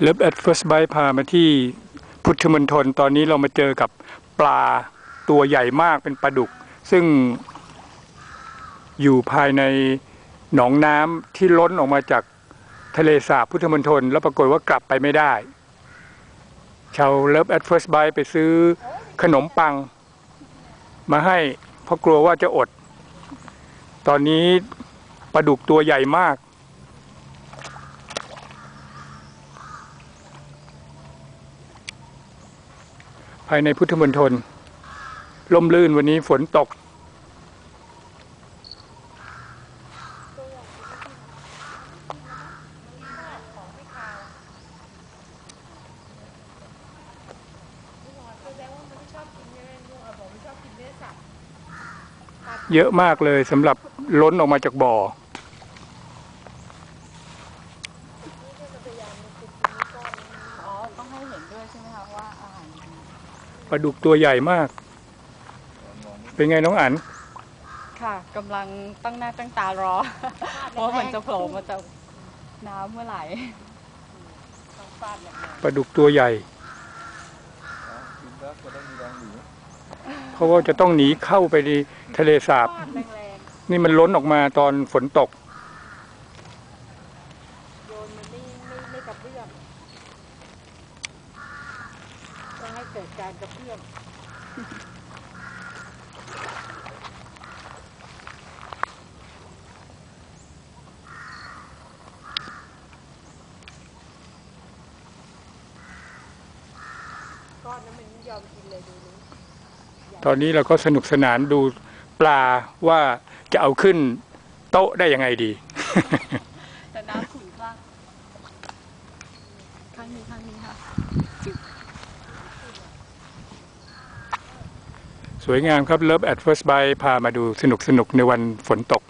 เลิฟแอดเฟิร์สไบพามาที่พุทธมณฑลตอนนี้เรามาเจอกับปลาตัวใหญ่มากเป็นปลาดุก ซึ่งอยู่ภายในหนองน้ำที่ล้นออกมาจากทะเลสาบพุทธมณฑลแล้วปรากฏว่ากลับไปไม่ได้ ชาวเลิฟแอดเฟิร์สไบไปซื้อขนมปัง มาให้เพราะกลัวว่าจะอด ตอนนี้ปลาดุกตัวใหญ่มาก ภายในพุทธมณฑลล่มลื่นวันนี้ฝนตก เยอะมากเลยสำหรับล้นออกมาจากบ่อ อ๋อ ต้องให้เห็นด้วยใช่ไหมคะว่าอาหารดี ปลาดุกตัวใหญ่มาก เป็นไงน้องอันค่ะกำลังตั้งหน้าตั้งตารอว่ามันจะโผล่มาจากน้ำเมื่อไหร่ต้องฟาดแรงปลาดุกตัวใหญ่ เพราะว่าจะต้องหนีเข้าไปในทะเลสาบๆฟาดแรงนี่มันล้นออกมาตอนฝนตกๆโยนมันไม่ไม่ไม่กระเพื่อมต้องให้เกิดการกระเพื่อมก้อนนั้นมันไม่ยอมกินเลยดูนี้ตอนนี้เราก็สนุกสนานดูปลาว่าจะเอาขึ้นโต๊ะได้ยังไงดี แต่น้ำขุ่นมากข้างนี้ข้างนี้ค่ะ สวยงามครับ Love at First Bite พามาดูสนุกสนุกในวันฝนตก